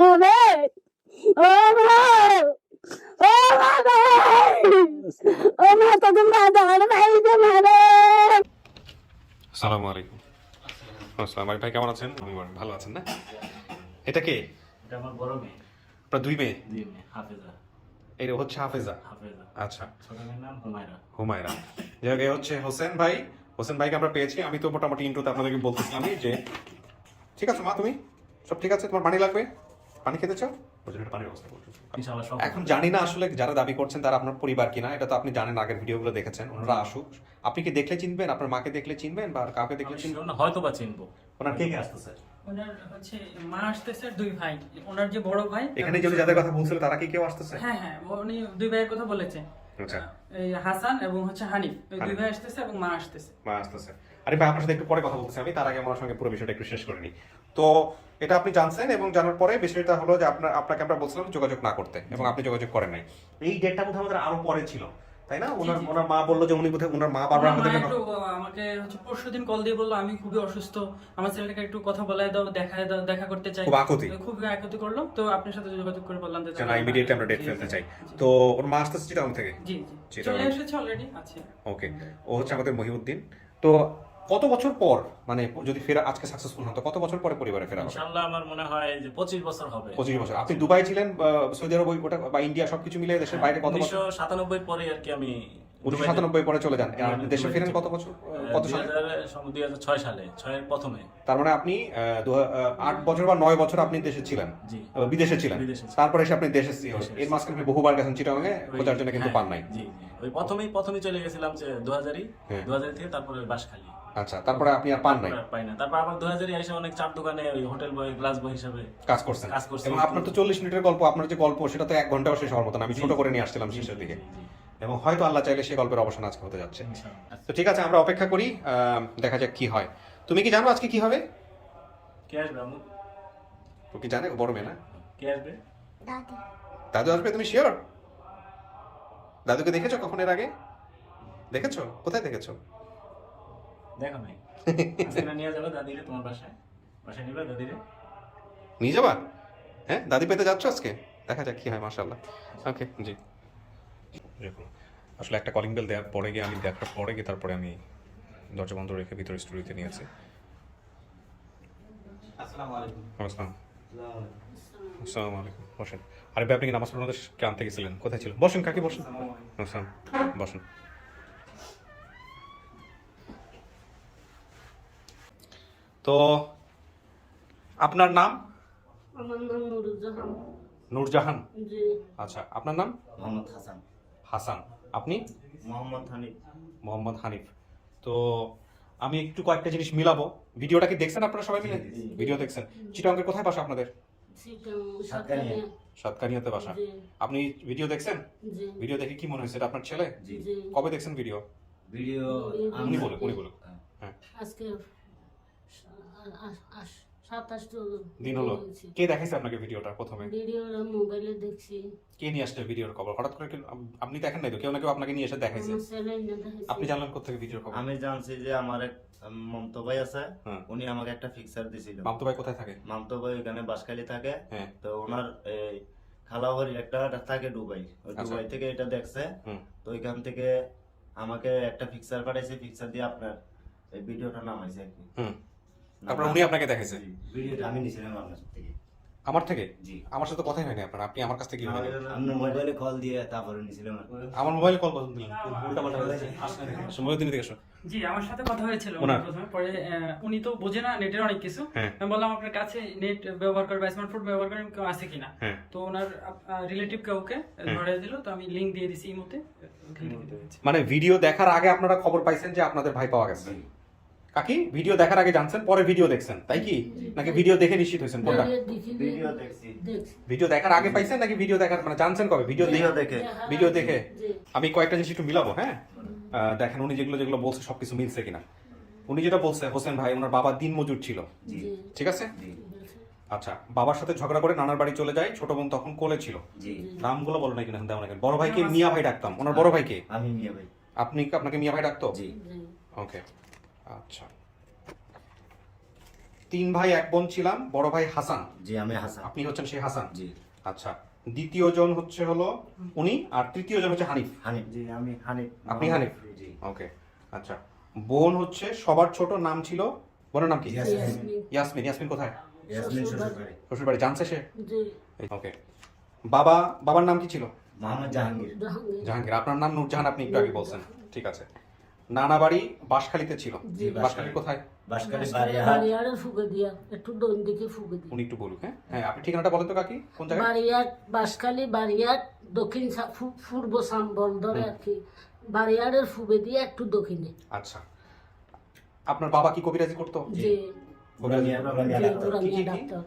মাবে ও মা ও মাবে ও মা তোকে মা দাঁড় ভাইতে মারে সালামু আলাইকুম আসসালাম আলাইকুম ভাই কেমন আছেন? আমি ভালো আছেন না? এটা কে? এটা আমার বড় মেয়ে। আপনার দুই মেয়ে? দুই মেয়ে হাফেজা। এটা হচ্ছে হাফেজা? হাফেজা। আচ্ছা। ছোট মেয়ের নাম হুমায়রা। হুমায়রা। এ হচ্ছে হোসেন ভাই। হোসেন ভাইকে আমরা পেয়েছি। আমি তো মোটামুটি ইন্টুতে আপনাদেরকে বলতেছিলামই যে ঠিক আছে মা তুমি? সব ঠিক আছে? তোমার পানি লাগবে? পানি খেতে চাও? এখন জানি না আসলে যারা দাবি করছেন তারা আপনার পরিবার কিনা এটা তো আপনি জানেন আগের ভিডিওগুলো দেখেছেন ওনারা আসুক। আপনি কি দেখলে চিনবেন? আপনার মাকে দেখলে চিনবেন বা কাউকে দেখলে চিনবেন? হয়তো বা চিনবো। ওনার কে কে আসতেছে? ওনার হচ্ছে মা আসতেছে দুই ভাই। ওনার যে বড় ভাই এখানে যে যাদের কথা বলছিল তারা কি কেউ আসতেছে? হ্যাঁ হ্যাঁ উনি দুই ভাইয়ের কথা বলেছে। আচ্ছা। হাসান এবং হচ্ছে হানিফ। দুই ভাই আসতেছে এবং মা আসতেছে। মা আসতেছে। আরে ভাই আপনার সাথে একটু পরে কথা বলতেছি আমি তার আগে আমার সঙ্গে পুরো বিষয়টা একটু শেষ করে নিই। তো এটা আপনি জানছেন এবং জানার পরে বিষয়টা হলো যে আপনার আপনাকে আমরা বলছিলাম যোগাযোগ না করতে এবং আপনি যোগাযোগ করেন নাই। এই ডেটটা বোধহয় আমাদের আরও পরে ছিল তাই না? ওনার। ওনার মা বলল যে উনি বোধহয় ওনার মা বাবা একটু আমাকে হচ্ছে পরশুদিন কল দিয়ে বলল আমি খুবই অসুস্থ আমার ছেলেটাকে একটু কথা বলায় দাও দেখায় দাও দেখা করতে চাই। খুব আকুতি। খুব আকুতি করল তো আপনার সাথে যোগাযোগ করে বললাম যে না ইমিডিয়েটলি আমরা ডেট ফেলতে চাই। তো ওর মা আসতেছে চিটাং থেকে? জি জি। চলে এসেছে অলরেডি আছে। ওকে ও হচ্ছে আমাদের মহিউদ্দিন। তো কত বছর পর মানে যদি ফেরা আজকে সাকসেসফুল হন তো কত বছর পরে পরিবারে ফেরা হবে? ইনশাআল্লাহ আমার মনে হয় যে পঁচিশ বছর হবে। পঁচিশ বছর। আপনি দুবাই ছিলেন সৌদি আরব ওটা বা ইন্ডিয়া সবকিছু মিলে দেশের বাইরে কত বছর? উনিশশো সাতানব্বই পরে আর কি আমি উনিশশো সাতানব্বই পরে চলে যান। আর দেশে ফেরেন কত বছর? কত সালে? দুই হাজার ছয় সালে ছয়ের প্রথমে। তার মানে আপনি আহ, দু হা- আহ, আট বছর বা নয় বছর আপনি দেশে ছিলেন। জি। বিদেশে ছিলেন। তারপরে এসে আপনি দেশে এর মাঝখানে আপনি বহুবার গেছেন চিটাগাঙে খোঁজার জন্য কিন্তু হ্যাঁ, পান নাই। জি ওই প্রথমেই প্রথমেই চলে গেছিলাম যে দু হাজারই হ্যাঁ। দু হাজার থেকে তারপরে বাসখালী আচ্ছা তারপরে আপনি আর পান নাই? পাই না। তারপর আবার দু হাজারই এসে অনেক চার দোকানে ওই হোটেল বয় গ্লাস বয় হিসাবে কাজ করছেন। কাজ করছি। এবং আপনার তো চল্লিশ মিনিটের গল্প আপনার যে গল্প সেটা তো এক ঘন্টাও শেষ হওয়ার মতো না। আমি ছোট করে নিয়ে আসছিলাম শেষের দিকে। এবং হয়তো আল্লাহ চাইলে সেই গল্পের অবসান আজকে হতে যাচ্ছে। তো ঠিক আছে আমরা অপেক্ষা করি দেখা যাক কি হয়। তুমি কি জানো আজকে কি হবে? কে আসবে আমু ও কি জানে? বড় মেয়ে না? কে আসবে? দাদি। দাদু আসবে তুমি শিওর দাদুকে দেখেছ কখন এর আগে? দেখেছ? কোথায় দেখেছ? দেখো নাই। আজকে নিয়ে যাবে দাদিরে তোমার বাসায়। বাসায় নিবে দাদিরে? নিয়ে যাবা? হ্যাঁ দাদি পেতে যাচ্ছ আজকে? দেখা যাক কি হয় মাশাল্লাহ ওকে জি। আসলে একটা কলিং বেল দেওয়ার পরে গিয়ে আমি দেখার পরে গিয়ে তারপরে আমি দরজা বন্ধ রেখে ভিতরে স্টুডিওতে নিয়েছি। আসসালামু আলাইকুম। আসসালাম। আসসালামু আলাইকুম। বসেন। আরে ভাই আপনি কি নামাজ পড়ানোদের আনতে গেছিলেন? কোথায় ছিল? বসেন কাকি বসেন। আসসালাম। বসেন। তো আপনার নাম? আমার নাম নুরুজ্জাহান নূরজাহান? জি। আচ্ছা আপনার নাম? মোহাম্মদ হাসান। হাসান। আপনি? মোহাম্মদ হানিফ। মোহাম্মদ হানিফ। তো আমি একটু কয়েকটা জিনিস মিলাবো। ভিডিওটা কি দেখছেন আপনারা সবাই মিলে। ভিডিও দেখছেন। চিটাঙ্গের কোথায় বাসা আপনাদের? সাতকানিয়াতে বাসা। আপনি ভিডিও দেখছেন? ভিডিও দেখে কি মনে হয়েছে? এটা আপনার ছেলে? কবে দেখছেন ভিডিও? ভিডিও উনি বলুক উনি বলুক। হ্যাঁ। আজকে সাতাশ দিন হলো। কে দেখাইছে আপনাকে ভিডিওটা প্রথমে? মোবাইলে দেখছি। কে নিয়ে আসছে ভিডিওর খবর? হঠাৎ করে আপনি দেখেন নাই তো? কেউ না কেউ আপনাকে নিয়ে এসে দেখাইছে। আপনি জানলেন কোথেকে ভিডিওর খবর? আমি জানছি যে আমার এক মমতো ভাই আছে। হ্যাঁ। উনি আমাকে একটা ফিক্সার দিছিল। মামতো ভাই কোথায় থাকে? মামতো ভাই ওখানে বাসখালী থাকে। হ্যাঁ। তো ওনার এই খালাবাড়ি একটা থাকে দুবাই। আচ্ছা। দুবাই থেকে এটা দেখছে। তো ওইখান থেকে আমাকে একটা ফিক্সার পাঠাইছে। ফিক্সার দিয়ে আপনার এই ভিডিওটা নামাইছে আর কি। তারপর উনি আপনাকে দেখাইছে ভিডিওটা আমি নিছিলাম আপনার থেকে আমার থেকে? জি। আমার সাথে তো কথাই হয়নি আপনার আপনি আমার কাছ থেকে? আপনার মোবাইলে কল দিয়ে তারপরে নিছিলাম আর আমার মোবাইলে কল কত দিলেন। উল্টা পাল্টা হয়েছে সময় দিন দেখে জি আমার সাথে কথা হয়েছিল প্রথমে। পরে উনি তো বোঝে না নেটের অনেক কিছু। হ্যাঁ। আমি বললাম আপনার কাছে নেট ব্যবহার করে বা স্মার্টফোন ব্যবহার করেন কেউ আছে কিনা? হ্যাঁ। তো ওনার রিলেটিভ কাউকে ধরে দিল তো আমি লিংক দিয়ে দিছি ইমোতে। মানে ভিডিও দেখার আগে আপনারা খবর পাইছেন যে আপনাদের ভাই পাওয়া গেছে। কাকি ভিডিও দেখার আগে জানছেন পরে ভিডিও দেখছেন তাই কি? নাকি ভিডিও দেখে নিশ্চিত হয়েছেন কোনটা? ভিডিও দেখছি। দেখছি। ভিডিও দেখার আগে পাইছেন নাকি ভিডিও দেখার মানে জানছেন কবে? ভিডিও দেখে দেখে। ভিডিও দেখে। আমি কয়েকটা জিনিস একটু মিলাবো হ্যাঁ? দেখেন উনি যেগুলো যেগুলো বলছে সবকিছু মিলছে কিনা। উনি যেটা বলছে হোসেন ভাই ওনার বাবা দিন মজুর ছিল। ঠিক আছে? আচ্ছা বাবার সাথে ঝগড়া করে নানার বাড়ি চলে যায় ছোট বোন তখন কোলে ছিল। নামগুলো বলো না কিনা দেওয়া না বড় ভাইকে মিয়া ভাই ডাকতাম। ওনার বড় ভাইকে? আমি মিয়া ভাই। আপনি আপনাকে মিয়া ভাই ডাকতো? ওকে আচ্ছা। তিন ভাই এক বোন ছিলাম বড় ভাই হাসান। জি আমি হাসান। আপনি হচ্ছেন সেই হাসান? জি। আচ্ছা দ্বিতীয় জন হচ্ছে হলো উনি আর তৃতীয় জন হচ্ছে হানিফ। হানিফ। জি আমি হানিফ। আপনি হানিফ? জি। ওকে আচ্ছা। বোন হচ্ছে সবার ছোট নাম ছিল বোনের নাম কি? ইয়াসমিন। ইয়াসমিন। ইয়াসমিন কোথায়? ইয়াসমিন শ্বশুরবাড়ি। শ্বশুর বাড়ি জানছে সে জি। ওকে বাবা বাবার নাম কি ছিল? মোহাম্মদ জাহাঙ্গীর। জাহাঙ্গীর। জাহাঙ্গীর আপনার নাম নূরজাহান আপনি একটু আগে বলছেন। ঠিক আছে। নানা বাড়ি বাঁশখালীতে ছিল। বাঁশখালী কোথায়? একটু দিকে উনি একটু বলুক হ্যাঁ? হ্যাঁ আপনি ঠিকানাটা বলেন তো কাকি কোন জায়গায়? বাড়িয়াট বাঁশখালী বাড়িয়াট দক্ষিণ পূর্ব সাম্বল ধরে আর কি বাড়িয়াড়ের ফুবে দিয়ে একটু দক্ষিণে। আচ্ছা। আপনার বাবা কি কবিরাজি করতো? বুড়া মিয়া ডাক্তার।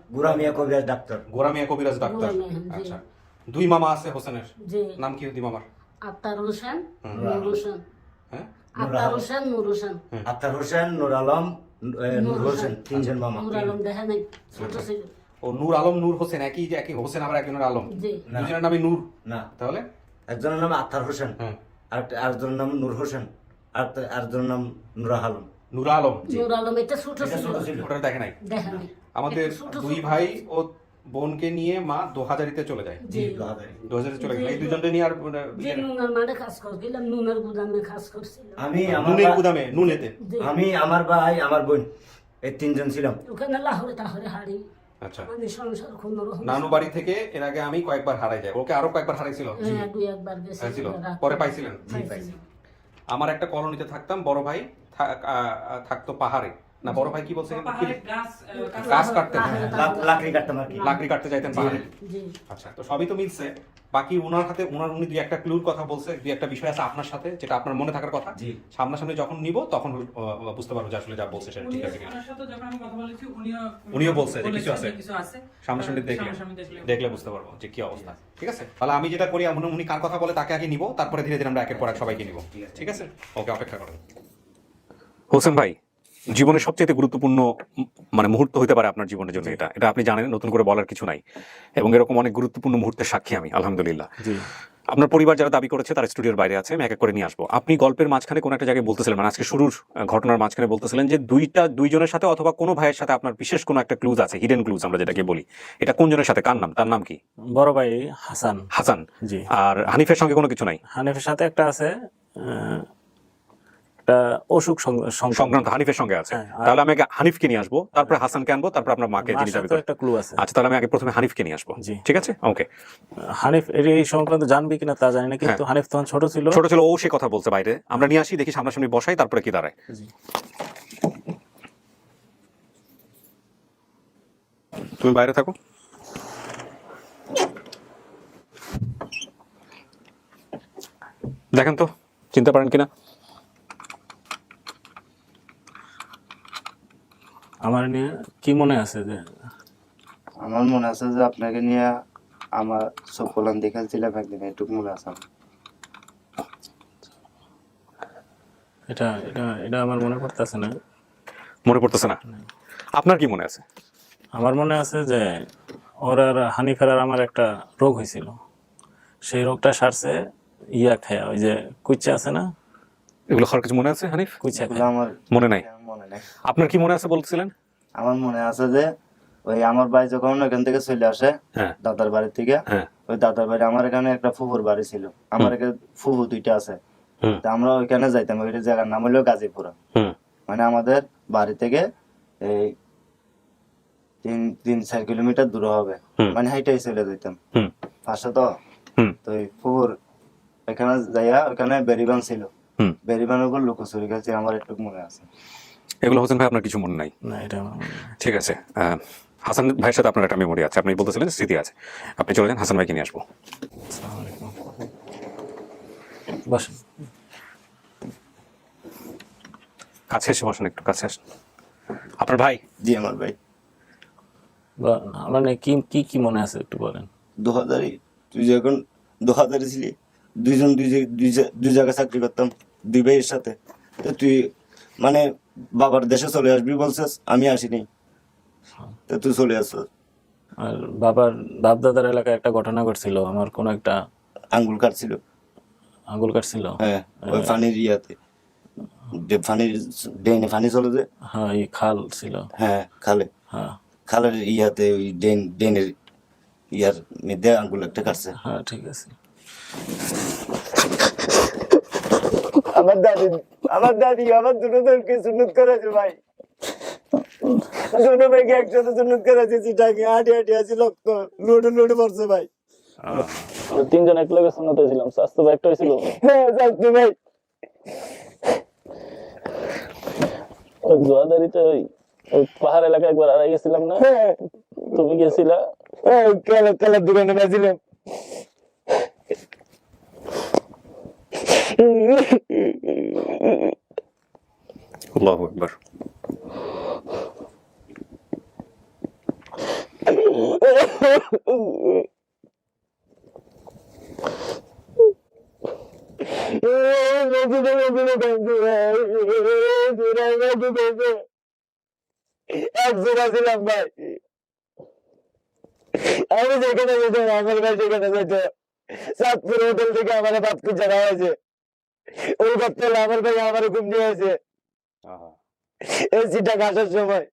কবিরাজ গোরামিয়া কবিরাজ ডাক্তার। গোরা। আচ্ছা। দুই মামা আছে হোসেনের। যে নাম কি দুই মামার? আক্তার হোসেন হুম। হোসেন। হ্যাঁ? আক্তার হোসেন নূর হোসেন। আক্তার হোসেন নুর আলম নূর হোসেন। তিনজন মামা। নূর আলম দেখা নাই ছোট ছিল। ও নূর আলম নূর হোসেন একই যে একই হোসেন আবার একজনের আলম দুজনের নামই নূর। না। তাহলে? একজনের নাম আক্তার হোসেন আর আরেকজনের নাম নূর হোসেন আর আরেকজনের নাম নুরা আলম নূর আলম নূর আলম এটা ছোট ছিল। ছোট ছিল। ওটা দেখা নাই। আমাদের দুই ভাই ও বোনকে নিয়ে মা দোহাজারিতে চলে যায়। জি। যে দোহাজারি। দোহাজারি চলে গেল এই দুজনকে নিয়ে আর মানে, যে নুনের মাঠে কাজ করছিলাম নুনের গুদামে কাজ করছিলাম। আমি আমার নুনের গুদামে নুনেতে। আমি আমার ভাই আমার বোন এই তিনজন ছিলাম। ওখানে লাহোরে তাহলে হারি আচ্ছা। মানে সংসার কোন রকম নানু বাড়ি থেকে এর আগে আমি কয়েকবার হারাই যাই। ওকে আরও কয়েকবার হারাইছিল। হ্যাঁ দুই একবার গেছে পরে পাইছিলেন। পাইছি। আমার একটা কলোনিতে থাকতাম বড় ভাই থাকতো পাহাড়ে। না বড় ভাই কি বলছে গাছ। লাক- লাকড়ি কাটতাম আর কি। লাকড়ি কাটতে যাইতেন পাহাড়ে? আচ্ছা তো সবই তো মিলছে। বাকি উনার হাতে উনার উনি দুই একটা ক্লুর কথা বলছে দুই একটা বিষয় আছে আপনার সাথে যেটা আপনার মনে থাকার কথা। সামনাসামনি যখন নিব তখন বুঝতে পারব যে আসলে যা বলছে সেটা ঠিক আছে কিনা। ওনার সাথে যখন আমি উনিও উনিও বলছে যে কিছু আছে। যে কিছু আছে। সামনাসামনি দেখলে। দেখলে। দেখলে বুঝতে পারব যে কি অবস্থা। ঠিক আছে? তাহলে আমি যেটা করি উনি উনি কার কথা বলে তাকে আগে নিব তারপরে ধীরে ধীরে আমরা একের পর এক সবাইকে নিব। ঠিক আছে? ওকে অপেক্ষা করেন। হোসেন ভাই জীবনের সবচেয়ে গুরুত্বপূর্ণ মানে মুহূর্ত হতে পারে আপনার জীবনের জন্য এটা। এটা আপনি জানেন নতুন করে বলার কিছু নাই। এবং এরকম অনেক গুরুত্বপূর্ণ মুহূর্তের সাক্ষী আমি আলহামদুলিল্লাহ। আপনার পরিবার যারা দাবি করেছে তারা স্টুডিওর বাইরে আছে আমি এক এক করে নিয়ে আসব। আপনি গল্পের মাঝখানে কোনো একটা জায়গায় বলতেছিলেন মানে আজকে শুরুর ঘটনার মাঝখানে বলতেছিলেন যে দুইটা দুইজনের সাথে অথবা কোনো ভাইয়ের সাথে আপনার বিশেষ কোনো একটা ক্লুজ আছে হিডেন ক্লুজ আমরা যেটাকে বলি। এটা কোন জনের সাথে? কার নাম? তার নাম কি? বড় ভাই হাসান। হাসান। জি। আর হানিফের সঙ্গে কোনো কিছু নাই? হানিফের সাথে একটা আছে অসুখ সংক্রান্ত। হানিফের সঙ্গে আছে। হ্যাঁ, তাহলে আমি আগে হানিফকে নিয়ে আসব তারপরে হাসানকে আনব তারপর আপনার মাকে যিনি দাবি একটা ক্লু আছে। আচ্ছা তাহলে আমি আগে প্রথমে হানিফকে নিয়ে আসব। ঠিক আছে? ওকে হানিফ এই সংক্রান্ত জানবি কিনা তা জানি না কিন্তু হানিফ তখন ছোট ছিল। ছোট ছোট ও সে কথা বলছে বাইরে। আমরা নিয়ে আসি দেখি সামনাসামনি বসাই তারপরে কি দাঁড়ায়। তুমি বাইরে থাকো। দেখেন তো চিনতে পারেন কিনা? আমার নিয়ে কি মনে আছে যে? আমার মনে আছে যে আপনাকে নিয়ে আমার সব কলাম দেখাচ্ছিলাম একদিন এটুকু মনে আছে আমার। এটা এটা এটা আমার মনে পড়তেছে না। মনে পড়তেছে না? আপনার কি মনে আছে? আমার মনে আছে যে ওর আর হানিফের আর আমার একটা রোগ হয়েছিল। সেই রোগটা সারছে ইয়া খায়া ওই যে কুইচা আছে না? এগুলো খাওয়ার কিছু মনে আছে হানিফ? কুইচা এগুলো আমার মনে নাই? মনে নাই। আপনার কি মনে আছে বলছিলেন? আমার মনে আছে যে ওই আমার ভাই যখন ওখান থেকে চলে আসে হ্যাঁ। দাদার বাড়ি থেকে হ্যাঁ। ওই দাদার বাড়ি আমার এখানে একটা ফুফুর বাড়ি ছিল। আমার এখানে ফুফু দুইটা আছে। তা আমরা ওইখানে যাইতাম। ওই জায়গার নাম হলো গাজীপুরা। মানে আমাদের বাড়ি থেকে এই তিন তিন চার কিলোমিটার দূরে হবে। মানে হাইটাই চলে যেতাম হুম। পাশে তো? তো ওই ফুফুর এখানে যাইয়া ওখানে বেরিবান ছিল। বেরিবানের উপর লুকোচুরি গেছে আমার একটু মনে আছে। এগুলো হোসেন ভাই আপনার কিছু মনে নাই? না এটা। ঠিক আছে হাসান ভাইয়ের সাথে আপনার একটা মেমোরি আছে। আপনি বলতেছিলেন স্মৃতি আছে। আপনি চলে যান হাসান ভাইকে নিয়ে আসব। আসসালামু আলাইকুম। বসেন। কাছে এসে বসেন একটু কাছে আসেন। আপনার ভাই? জি আমার ভাই। বা- মানে কি কি কি মনে আছে একটু বলেন। দু হাজারই তুই যখন দু হাজারে ছিলি দুইজন দুই দুই জায়গায় চাকরি করতাম দুই ভাইয়ের সাথে। তো তুই মানে বাবার দেশে চলে আসবি বলছিস আমি আসিনি। তো তুই চলে আসছিস আর বাবার বাপ দাদার এলাকায় একটা ঘটনা ঘটছিল আমার কোনো একটা আঙ্গুল কাটছিল। আঙ্গুল কাটছিল? হ্যাঁ ওই পানির ইয়াতে। যে ফানি ড্রেনে ফানি চলে যে? হ্যাঁ এই খাল ছিল। হ্যাঁ খালে। হ্যাঁ। খালের ইয়াতে ওই ড্রেন ড্রেনের ইয়ার মধ্যে আঙ্গুল একটা কাটছে। হ্যাঁ ঠিক আছে। আমার দাদি আমার দাদি আমার দুটো দলকে সুন্নত করেছে ভাই। দুটো ভাইকে একসাথে সুন্নত করেছে চিটাকে হাঁটি হাঁটি আছে পড়ছে ভাই। তিনজন এক লগে শোনাতে ছিলাম স্বাস্থ্য বা একটা হয়েছিল হ্যাঁ যাচ্ছে ভাই। জোয়াদারিতে ওই পাহাড় এলাকায় একবার হারাই গেছিলাম না? হ্যাঁ। তুমি গেছিলা? হ্যাঁ কালার কালার দোকানে বাজিলাম আল্লাহ একবার একজোড়া ছিলাম ভাই। আমি যেখানে যেতাম, আমার ভাই সেখানে যেত চাঁদপুর হোটেল থেকে আমার বাপ খুঁজে নেওয়া হয়েছে। ওই বাপটা আমার ভাই আমার ঘুম নিয়ে আছে এই সিটা কাটার সময়।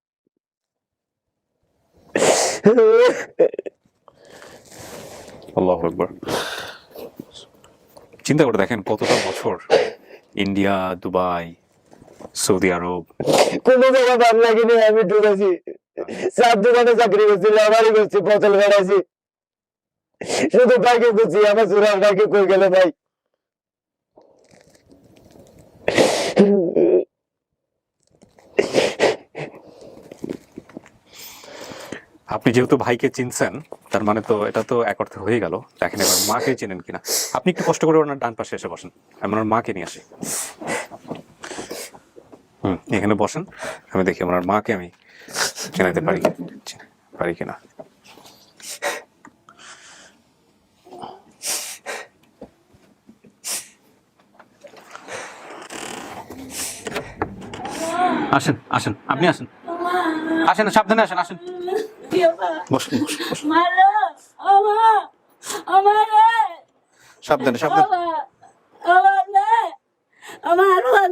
আল্লাহ চিন্তা করে দেখেন কতটা বছর ইন্ডিয়া দুবাই সৌদি আরব। কোনো জায়গা ভালো লাগেনি আমি ঢুকেছি। চার দোকানে চাকরি করছি লাভারি করছি পটল বেড়াইছি শুধু ভাইকে খুঁজছি আমার সুরার ভাইকে কই গেলে ভাই? আপনি যেহেতু ভাইকে চিনছেন, তার মানে তো এটা তো এক অর্থে হয়ে গেল। দেখেন এবার মাকে চেনেন কিনা। আপনি একটু কষ্ট করে ওনার ডান পাশে এসে বসেন। আমি ওনার মাকে নিয়ে আসি। হুম, এখানে বসেন। আমি দেখি ওনার মাকে আমি চেনাতে পারি পারি কিনা। আসেন আসেন আপনি আসেন। আসেন সাবধানে আসেন আসেন। বসুন বসুন সাবধানে সাবধানে। আমার আমার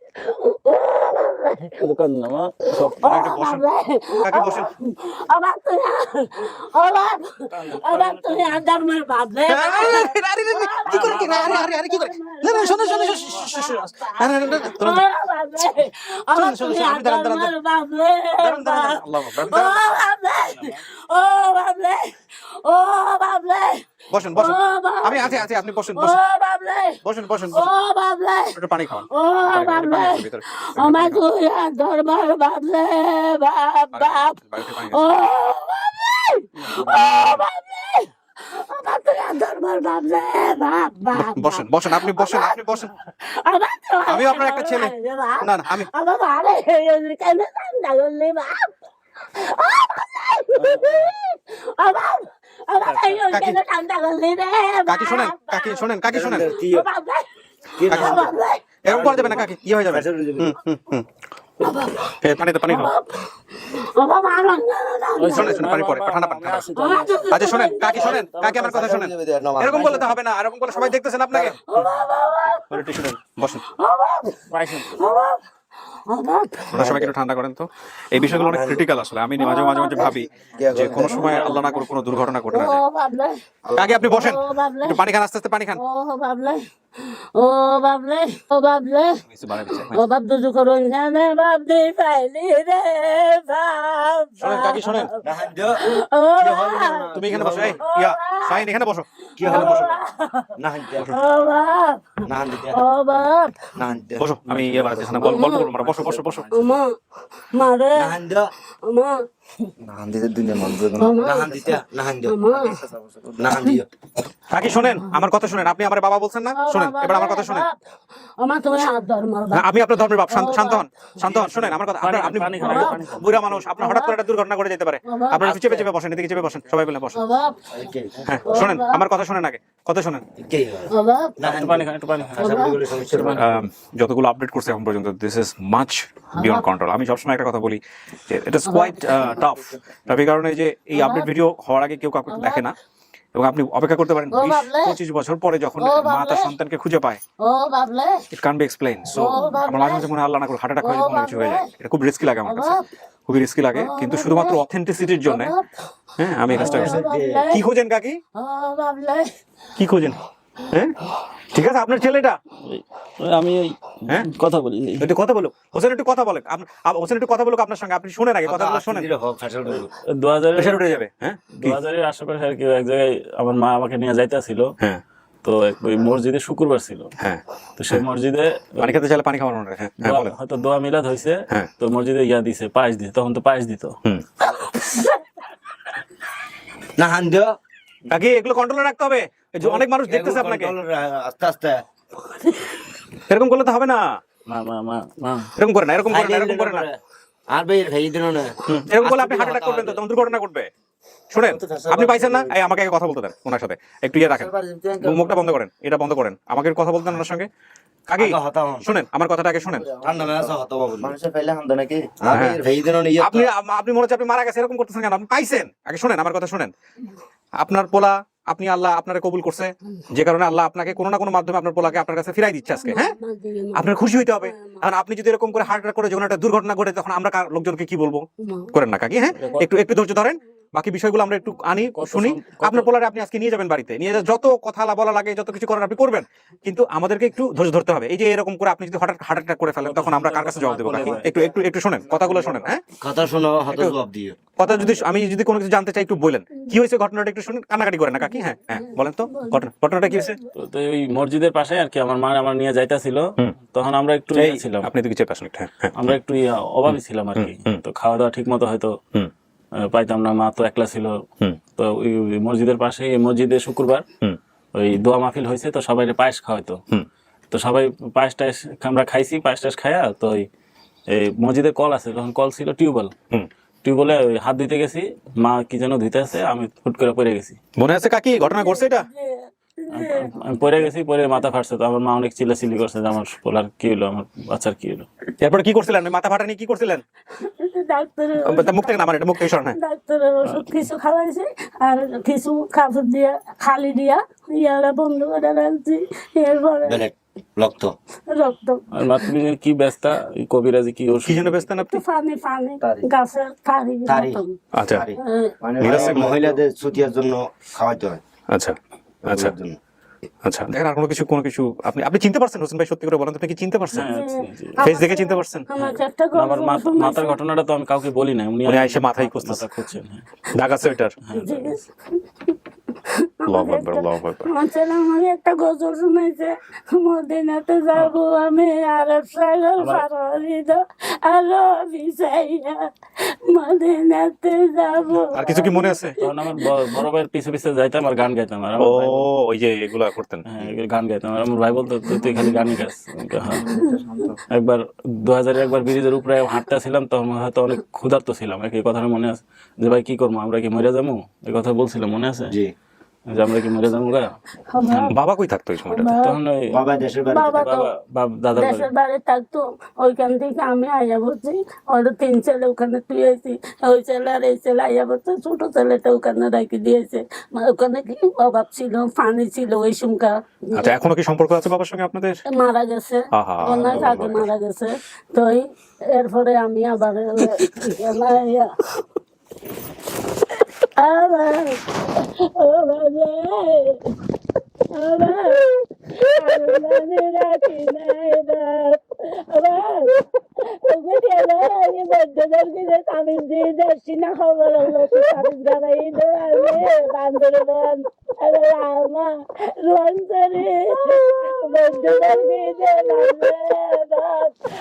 তুমি দোকান নামা সব আবার তুই আবার আবার তুই আন্দার মার বাঁধলে কি করে কি আরে আরে আরে কি করে না না শোনো শোনো আরে আরে আবার দাঁড়ান, আন্দার মার ও ও বসেন বসেন আমি আছি আছি আপনি বসেন বসেন বসেন বসেন ও বাবলে একটু পানি খাওয়ান। ও বাবলে আমার দরবার বাবলে বাপ বাপ। ও বসেন বসেন আপনি বসেন আপনি বসেন। আমি আপনার একটা ছেলে। না না আমি কেন করলি রে কাকি। শোনেন কাকি শোনেন কাকি শোনেন। এরকম করা যাবে না কাকি। ইয়ে হয়ে যাবে। হুম হুম হুম। এ, পানিতে পানি খাও। ও শোনেন শোনেন পানি পরে ঠান্ডা পানি আচ্ছা শোনেন কাকি শোনেন কাকি আমার কথা শোনেন। এরকম বললে তো হবে না এরকম করলে সবাই দেখতেছেন আপনাকে। বলে, বসেন। ওনার সবাইকে একটু ঠান্ডা করেন তো। এই বিষয়গুলো অনেক ক্রিটিক্যাল আসলে। আমি মাঝে মাঝে মাঝে ভাবি যে কোনো সময় আল্লাহ না করে কোনো দুর্ঘটনা ঘটে না কাকি আপনি বসেন। একটু পানি খান আস্তে আস্তে পানি খান। ও বাবলে ও বাবলে ও বাবলে। ও বাপ দুজু করো না বাপ দি পাইলি রে বাপ শোনেন কাকি শোনেন। তুমি এখানে বসো এই ইয়া সাইন এখানে বসো। কি হলো বসো। না ও বাপ না ও বাপ না বসো আমি ইয়ে গল্প করব না বসো বসো বসো আমা মারে না শোনেন আমার কথা শোনেন। আপনি আমার বাবা বলছেন না? শোনেন এবার আমার কথা শোনেন। আমা আপনার ধর্মের বাপ। শান্ত শান্ত হন শান্ত হন। শোনেন আমার কথা আপনি পানি খান, পানি খান। বুড়া মানুষ আপনার হঠাৎ করে একটা দুর্ঘটনা ঘটে যেতে পারে। আপনার চেপে চেপে বসেন এদিকে চেপে বসেন সবাই মিলে বসেন। হ্যাঁ শোনেন আমার কথা শোনেন আগে কথা শোনেন। আম, যতগুলো আপডেট করছে এখন পর্যন্ত this is much beyond control আমি সবসময় একটা কথা বলি যে এটা ইজ কোয়াইট টাফ টাফ এই কারণে যে এই আপডেট ভিডিও হওয়ার আগে কেউ কাউকে দেখে না। এবং আপনি অপেক্ষা করতে পারেন বিশ পঁচিশ বছর পরে যখন মা তার সন্তানকে খুঁজে পায় ইট কান বি এক্সপ্লেইন সো আমার মাঝে মাঝে মনে আল্লাহ না করে হার্ট অ্যাটাক হয়ে কিছু হয়ে যায়। এটা খুব রিস্কি লাগে আমার কাছে। খুবই রিস্কি লাগে। কিন্তু শুধুমাত্র অথেন্টিসিটির জন্য। হ্যাঁ আমি কাজটা করছি। কি খোঁজেন কাকি? কি খোঁজেন? হ্যাঁ? ঠিক আছে আপনার ছেলেটা? আমি ওই হ্যাঁ? কথা বলি। একটু কথা বলুক। হোসেন একটু কথা বলে হোসেন একটু কথা বলুক আপনার সঙ্গে। আপনি শুনেন আগে কথাগুলো শোনেন। দু হাজার উঠে যাবে হ্যাঁ? দু হাজারের আশেপাশে আর কি এক জায়গায় আমার মা আমাকে নিয়ে যাইতেছিল। হ্যাঁ। তো এক ওই মসজিদে শুক্রবার ছিল। হ্যাঁ। তো সেই মসজিদে পানি খেতে চাইলে পানি খাওয়ানো হ্যাঁ। হ্যাঁ বলেন। হয়তো দোয়া মিলাদ হয়েছে হ্যাঁ। তো মসজিদে ইয়া দিছে পায়েস দিছে তখন তো পায়েস দিত। না হানতে কাকি এগুলো কন্ট্রোলে রাখতে হবে। যে অনেক মানুষ দেখতেছে আপনাকে। আস্তে আস্তে। এরকম করলে তো হবে না। মা মা মা মা। এরকম করে না এরকম করে না এরকম করে না। আর ভাই খাই দিন না এরকম করলে আপনি হার্ট অ্যাটাক করবেন তো দুর্ঘটনা ঘটবে। শুনেন আপনি পাইছেন না? এই আমাকে কথা বলতে দেন ওনার সাথে। একটু ইয়ে রাখেন। মুখটা বন্ধ করেন এটা বন্ধ করেন। আমাকে কথা বলতে দেন ওনার সঙ্গে। কাকি শুনেন আমার কথাটা আগে শুনেন। ঠান্ডা না আছে হতাম মানুষের পাইলে হান্দা নাকি? আর ভাই খাই দিন না ইয়ে আপনি আপনি মনে হচ্ছে আপনি মারা গেছে এরকম করতেছেন কেন? আপনি পাইছেন। আগে শুনেন আমার কথা শুনেন। আপনার পোলা আপনি আল্লাহ আপনারা কবুল করছে যে কারণে আল্লাহ আপনাকে কোনো না কোনো মাধ্যমে আপনার পোলাকে আপনার কাছে ফিরাই দিচ্ছে আজকে হ্যাঁ? আপনার খুশি হইতে হবে। কারণ আপনি যদি এরকম করে হার্ট করে যখন একটা দুর্ঘটনা ঘটে তখন আমরা কার- লোকজনকে কি বলব? করেন না কাকি হ্যাঁ? একটু একটু ধৈর্য ধরেন। বাকি বিষয়গুলো আমরা একটু আনি শুনি। আপনার পোলারে আপনি আজকে নিয়ে যাবেন বাড়িতে। নিয়ে যত কথা বলা লাগে যত কিছু করেন আপনি করবেন। কিন্তু আমাদেরকে একটু ধৈর্য ধরতে হবে। এই যে এরকম করে আপনি যদি হঠাৎ হার্ট অ্যাটাক করে ফেলেন তখন আমরা কার কাছে জবাব দেবো? কাকি একটু একটু একটু শোনেন কথাগুলো শোনেন হ্যাঁ? কথা শোনো হাতে জবাব দিও কথা যদি আমি যদি কোনো কিছু জানতে চাই একটু বলেন। কি হয়েছে ঘটনাটা একটু শুনুন কান্নাকাটি করেন না কাকি? হ্যাঁ হ্যাঁ বলেন তো ঘটনা ঘটনাটা কি হয়েছে? তো তো ওই মসজিদের পাশে আর কি আমার মা আমার নিয়ে যাইতাছিল। তখন আমরা একটু এই, ইয়ে ছিলাম। আপনি এদিকে কিছু হ্যাঁ হ্যাঁ আমরা একটু ইয়া অভাবী ছিলাম আর কি। তো খাওয়া দাওয়া ঠিক মতো হয়তো পাইতাম না মা তো একলা ছিল। তো মসজিদের পাশে এই মসজিদে শুক্রবার ওই দোয়া মাহফিল হয়েছে তো সবাই পায়েস খাওয়াইতো। হুম। তো সবাই পায়েস টায়েস আমরা খাইছি পায়েস টায়েস খাইয়া তো ওই এই মসজিদের কল আছে তখন কল ছিল টিউবওয়েল। হুম। টিউবওয়েলে ওই হাত ধুইতে গেছি মা কি যেন ধুইতে আছে আমি ফুট করে পড়ে গেছি। মনে আছে কাকি ঘটনা ঘটছে এটা? আমি পড়ে গেছি পরে মাথা ফাটছে তো। আমার মা অনেক চিল্লাচিল্লি করছে যে আমার পোলার কি হলো আমার বাচ্চার কি হলো। এরপরে কি করছিলেন? মাথা ফাটা নিয়ে কি করছিলেন? ডাক্তারের মুখ থেকে না এটা মুখ থেকে সরান হ্যাঁ। ডাক্তারের ওষুধ কিছু খাওয়াইছে আর কিছু কাপড় দিয়া খালি দিয়া ইয়ারা বন্ধ করে রাখছি। এরপরে রক্ত। রক্ত। আর মাতৃ কি ব্যস্ত এই কবিরাজি কি জন্য আপনি? গাছের তারি। তারি। আচ্ছা। হ্যাঁ, মানে মহিলাদের ছুটিয়ার জন্য খাওয়াইতে হয়। আচ্ছা। আচ্ছা। আচ্ছা। দেখেন আর কোনো কিছু কোনো কিছু আপনি আপনি চিনতে পারছেন হোসেন ভাই সত্যি করে বলেন আপনি কি চিনতে পারছেন? হ্যাঁ, জি, জি। ফেস দেখে চিনতে পারছেন? আমার শোনাইছে। মাথার ঘটনাটা তো আমি কাউকে বলি না উনি এসে মাথায় খুঁজতেছে। খুঁজছেন হ্যাঁ। দাগ আমার একটা গজল শুনাইছে মদিনাতে যাব আমি আরব সাগর পার হইব আরও বিছাইয়া মদিনাতে যাব আর কিছু কি মনে আছে তখন আমার বড় ভাইয়ের পিছে পিছে যাইতাম আর গান গাইতাম আর ও ওই যে এগুলা করতেন গান গাইতাম আর আমার ভাই বলতো তুই তুই খালি গানই গাস আমি বলি। একবার দু হাজারে একবার ব্রিজের উপরে হাঁটতে ছিলাম তখন হয়তো অনেক ক্ষুধার্ত ছিলাম এই কথাটা মনে আছে যে ভাই কি করব আমরা কি মরে যাব এই কথা বলছিলাম মনে আছে জি যে আমরা কি মরে যাব গা বাবা কই থাকতো ওই সময়টা তখন ওই বাবা দেশের বাড়িতে বাবা তো বাবা বাড়ি। দেশের বাড়ি থাকতো ওইখান থেকে আমি আইয়া বলছি ওর তিন ছেলে ওখানে তুইছি ওই ছেলে আর এই ছেলে আইয়া বলছে ছোট ছেলেটা ওখানে রেখে দিয়েছে। মানে ওখানে কি অভাব ছিল পানি ছিল ওই সুমকা আচ্ছা এখনও কি সম্পর্ক আছে বাবার সঙ্গে আপনাদের? মারা গেছে। আহা, অনেক আগে মারা গেছে। তো এরপরে আমি আবার আমার আমি যে যাচ্ছি না খবর হলো আমি দাঁড়াই বান্ধরে বন আমা রোহন করে বন্ধুদের দিয়ে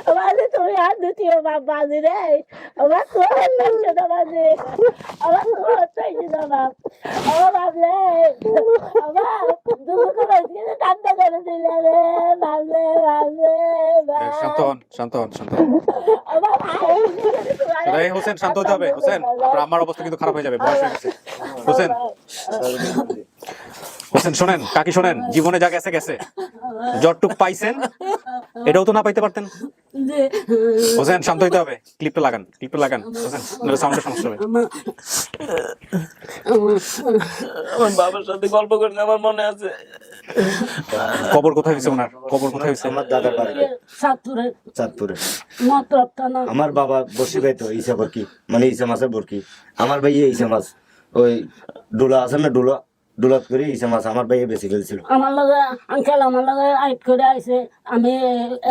আমার তুমি আর দ্বিতীয় বাবা রে আমার তো লাগছে না বাজি আমার তো চাইছে বাপ আমার বাবলে আমার দুটো করে ঠান্ডা করে দিলে রে বাবলে বাবলে শান্ত হন শান্ত হন শান্ত হন হোসেন শান্ত হতে হবে হোসেন। আমার অবস্থা কিন্তু খারাপ হয়ে যাবে বয়স হয়ে গেছে। হোসেন। হোসেন শোনেন কাকি শোনেন জীবনে যা গেছে গেছে। যতটুক পাইছেন এটাও তো না পাইতে পারতেন। হোসেন শান্ত হইতে হবে। ক্লিপটা লাগান ক্লিপটা লাগান। হোসেন সাউন্ডের সমস্যা হবে। আমার বাবার সাথে গল্প করে আমার মনে আছে। কবর কোথায় হয়েছে ওনার? কবর কোথায় হয়েছে আমার দাদার বাড়িতে চাঁদপুরে। আমার বাবা বসে পাইতো ইসা বরকি। মানে ইসা মাছের বরকি। আমার ভাই ইসা মাছ। ওই ডোলা আছে না ডোলা? ডোলাত করে ইসা মাছ আমার ভাইয়ে বেশি ফেলছিল। আমার লগে আঙ্কেল আমার লগে আইট করে আইছে। আমি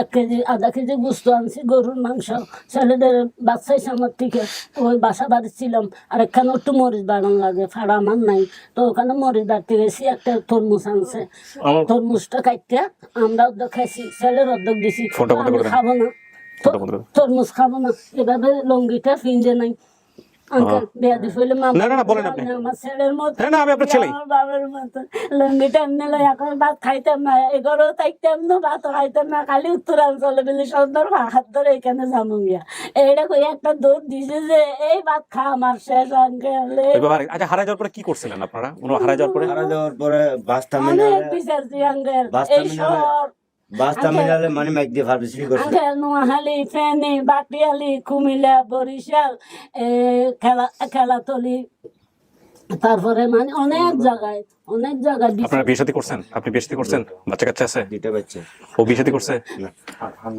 এক কেজি আধা কেজি গুস্ত আনছি গরুর মাংস। ছেলেদের বাচ্চাইছে আমার থেকে। ওই বাসা আর এখানে একটু মরিচ বাড়ান লাগে ফাড়া আমার নাই। তো ওখানে মরিচ বাড়তে গেছি একটা তরমুজ আনছে। তরমুজটা কাটতে আমরা অর্ধেক খাইছি ছেলের অর্ধেক দিছি। খাব না। তরমুজ খাব না। এভাবে লঙ্গিটা ফিনজে নাই। না, না, বলেন আপনি। না, না, আমি আপনার এখন ভাত খাইতাম না এগারো থাকতাম না ভাত খাইতাম না খালি উত্তরাঞ্চলে বলে সুন্দর হাত ধরে এখানে যাব গিয়া। এইটা কই একটা দৌড় দিছে যে এই ভাত খা আমার শেষ আঙ্কেল আচ্ছা হারাই যাওয়ার পরে কি করছিলেন আপনারা? উনি যাওয়ার পরে? মারা যাওয়ার পরে বাস অনেক বিচারছি আঙ্কেল। এই টার্মিনালে সব বাস টার্মিনালে মানে দিয়ে ফার্মেসি করছে নোয়াখালী ফেনী বাটিয়ালি কুমিল্লা বরিশাল খেলা খেলাতলি তারপরে মানে অনেক জায়গায় অনেক জায়গায় আপনারা বিয়ে শাদী করছেন? আপনি বিয়ে শাদী করছেন বাচ্চা কাচ্চা আছে? দুইটা বাচ্চা। ও বিয়ে শাদী করছে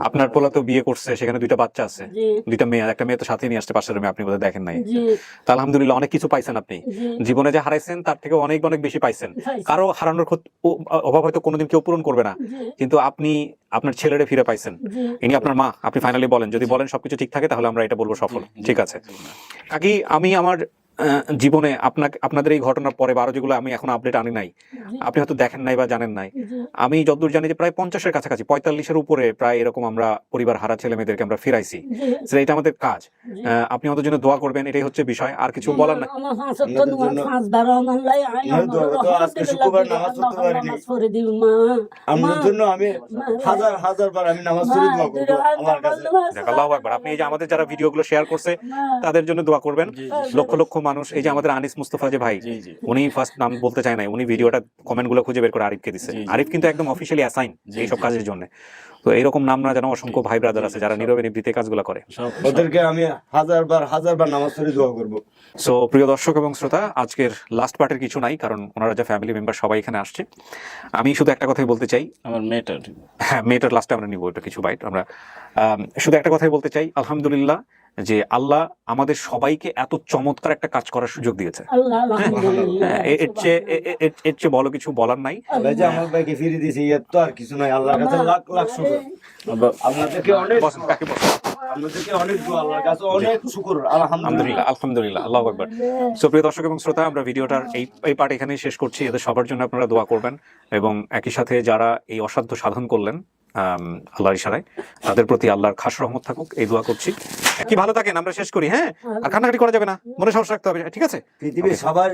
আপনার পোলা তো বিয়ে করছে সেখানে দুইটা বাচ্চা আছে। দুইটা মেয়ে একটা মেয়ে তো সাথে নিয়ে আসতে পাশের রুমে আপনি বোধহয় দেখেন নাই। জি। তা আলহামদুলিল্লাহ অনেক কিছু পাইছেন আপনি। জীবনে যে হারাইছেন তার থেকে অনেক অনেক বেশি পাইছেন। কারও হারানোর অভাব হয়তো কোনোদিন কেউ পূরণ করবে না। কিন্তু আপনি আপনার ছেলেরে ফিরে পাইছেন। ইনি আপনার মা। আপনি ফাইনালি বলেন যদি বলেন সবকিছু ঠিক থাকে তাহলে আমরা এটা বলব সফল। ঠিক আছে। কাকি আমি আমার জীবনে আপনাকে আপনাদের এই ঘটনার পরে বারো যেগুলো আমি এখন আপডেট আনি নাই আপনি হয়তো দেখেন নাই বা জানেন নাই। আমি যতদূর জানি যে প্রায় পঞ্চাশের কাছাকাছি পঁয়তাল্লিশের উপরে প্রায় এরকম আমরা পরিবার হারা ছেলে মেয়েদেরকে আমরা ফিরাইছি। এটা আমাদের কাজ। আপনি আমাদের জন্য দোয়া করবেন এটাই হচ্ছে বিষয় আর কিছু বলার না, আকবার আপনি এই যে আমাদের যারা ভিডিওগুলো শেয়ার করছে তাদের জন্য দোয়া করবেন। লক্ষ লক্ষ মানুষ এই যে আমাদের আনিস মুস্তফা যে ভাই উনি ফার্স্ট নাম বলতে চায় নাই উনি ভিডিওটা কমেন্টগুলো খুঁজে বের করে আরিফকে দিছে। জি। আরিফ কিন্তু একদম অফিসিয়ালি অ্যাসাইন জি, এইসব কাজের জন্য। তো এরকম নাম না যেন অসংখ্য ভাই ব্রাদার আছে যারা নীরবে নিবৃতে কাজগুলো করে। ওদেরকে আমি হাজার বার হাজার বার নামাজ পড়ে দোয়া করব। সো প্রিয় দর্শক এবং শ্রোতা আজকের লাস্ট পার্টের কিছু নাই কারণ ওনারা যে ফ্যামিলি মেম্বার সবাই এখানে আসছে। আমি শুধু একটা কথাই বলতে চাই। আমার মেয়েটা হ্যাঁ মেয়েটার লাস্টে আমরা নিব এটা কিছু বাইট আমরা আম, শুধু একটা কথাই বলতে চাই। আলহামদুলিল্লাহ যে আল্লাহ আমাদের সবাইকে এত চমৎকার একটা কাজ করার সুযোগ দিয়েছে। হ্যাঁ, এর চেয়ে এর- বলো কিছু বলার নাই। ভাই যে আমার ভাইকে ফিরে দিয়েছে এর তো আর কিছু নাই। আল্লাহর কাছে লাখ লাখ শুকর। আপনাদেরকে অনেক কাকে বসেন? আপনাদেরকে অনেক দোয়া আল্লাহর কাছে অনেক শুকর। আলহামদুলিল্লাহ আলহামদুলিল্লাহ আলহামদুলিল্লাহ আল্লাহ আকবার। সো প্রিয় দর্শক এবং শ্রোতা আমরা ভিডিওটার এই এই পার্ট এখানেই শেষ করছি। এদের সবার জন্য আপনারা দোয়া করবেন এবং একই সাথে যারা এই অসাধ্য সাধন করলেন আল্লাহর ইশারায়। তাদের প্রতি আল্লাহর খাস রহমত থাকুক এই দোয়া করছি। কি ভালো থাকেন আমরা শেষ করি হ্যাঁ? আর কান্নাকাটি করা যাবে না মনে সমস্যা রাখতে হবে ঠিক আছে? পৃথিবীর সবার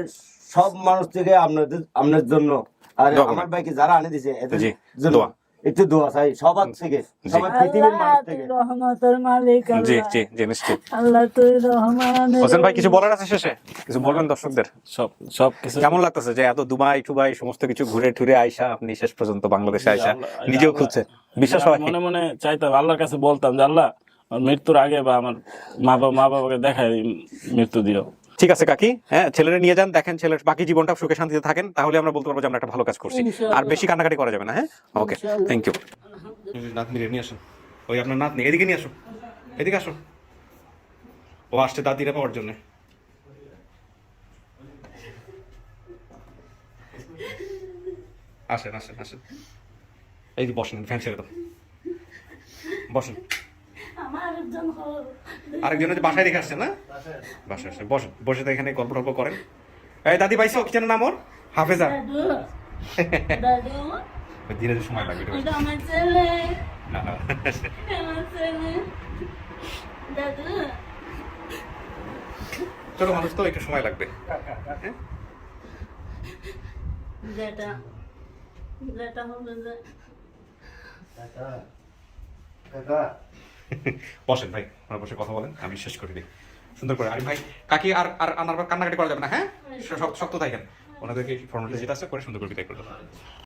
সব মানুষ থেকে আপনাদের আপনার জন্য। আর আমার ভাইকে যারা আনে দিছে এদের জন্য। দোয়া। একটু দোয়া চাই সবার থেকে সবার পৃথিবীর মানুষ থেকে। রহমতের মালিক জি জি জি নিশ্চয়ই আল্লাহ তুই রহমান হোসেন ভাই কিছু বলার আছে শেষে? কিছু বলবেন দর্শকদের? সব সব কিছু কেমন লাগতেছে যে এত দুবাই টুবাই সমস্ত কিছু ঘুরে টুরে আইসা আপনি শেষ পর্যন্ত বাংলাদেশে আইসা নিজেও খুঁজছে বিশ্বাস হয়? মনে মনে চাইতাম আল্লাহর কাছে বলতাম যে আল্লাহ মৃত্যুর আগে বা আমার মা বাবা মা বাবাকে দেখায় মৃত্যু দিও। ঠিক আছে কাকি। হ্যাঁ ছেলেরা নিয়ে যান দেখেন ছেলের বাকি জীবনটা সুখে শান্তিতে থাকেন তাহলে আমরা বলতে পারব যে আমরা একটা ভালো কাজ করছি। আর বেশি কান্নাকাটি করা যাবে না হ্যাঁ? ওকে থ্যাংক ইউ নাতনি নিয়ে আসুন ওই আপনার নাতনি এদিকে নিয়ে আসুন এদিকে আসুন ও আসছে দাদিরা পাওয়ার জন্য। আসেন আসেন আসেন। এই বসেন ফ্যান ছেড়ে দাও। বসেন। আরেকজন হচ্ছে বাসায় রেখে আসছে না? বাসায় আসছে। বসে তো এখানে গল্প টল্প করেন। এই দাদি পাইছো কি যেন নাম ওর? হাফেজা। ধীরে ধীরে সময় ছেলে। না, ছোট মানুষ তো একটু সময় লাগবে। যেটা যেটা হবে যে বসেন ভাই, ওনার বসে কথা বলেন, আমি শেষ করে দিই। সুন্দর করে আর ভাই, কাকি আর আর আনার কান্নাকাটি করা যাবে না হ্যাঁ? শক্ত থাকেন। ওনাদেরকে ফর্মালিটি যেটা আছে করে সুন্দর করে বিদায় করে